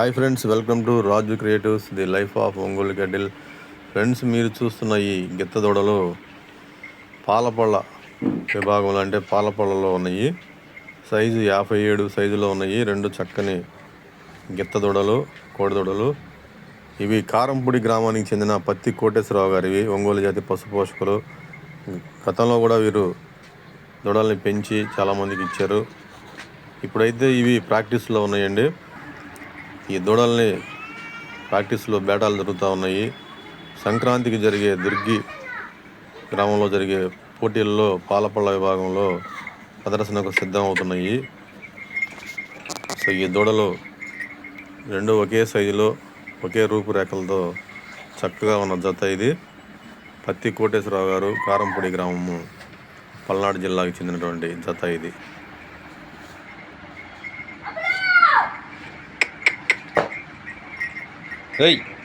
Hi friends welcome to Raju creatives the life of Ongole గడ్డిల్ friends మీరు చూస్తున్న ఈ గిత్త దూడలు పాలపళ్ళ విభాగంలో అంటే పాలపళ్ళలో ఉన్నాయి. సైజు యాభై ఏడు సైజులో ఉన్నాయి. రెండు చక్కని గిత్త దూడలు ఇవి కారంపూడి గ్రామానికి చెందిన పత్తి కోటేశ్వరరావు గారివి ఒంగోలు జాతి పశు పోషకులు. గతంలో కూడా వీరు దూడల్ని పెంచి చాలామందికి ఇచ్చారు. ఇప్పుడైతే ఇవి ప్రాక్టీస్లో ఉన్నాయండి. ఈ దూడల్ని ప్రాక్టీస్లో బేటాలు జరుగుతూ ఉన్నాయి. సంక్రాంతికి జరిగే దుర్గి గ్రామంలో జరిగే పోటీల్లో పాలపళ్ళ విభాగంలో ప్రదర్శనకు సిద్ధం అవుతున్నాయి సో ఈ దూడలు రెండు ఒకే సైజులో ఒకే రూపురేఖలతో చక్కగా ఉన్న జత ఇది. పత్తి కోటేశ్వరరావు గారు కారంపూడి గ్రామము పల్నాడు జిల్లాకు చెందినటువంటి జత ఇది. はい。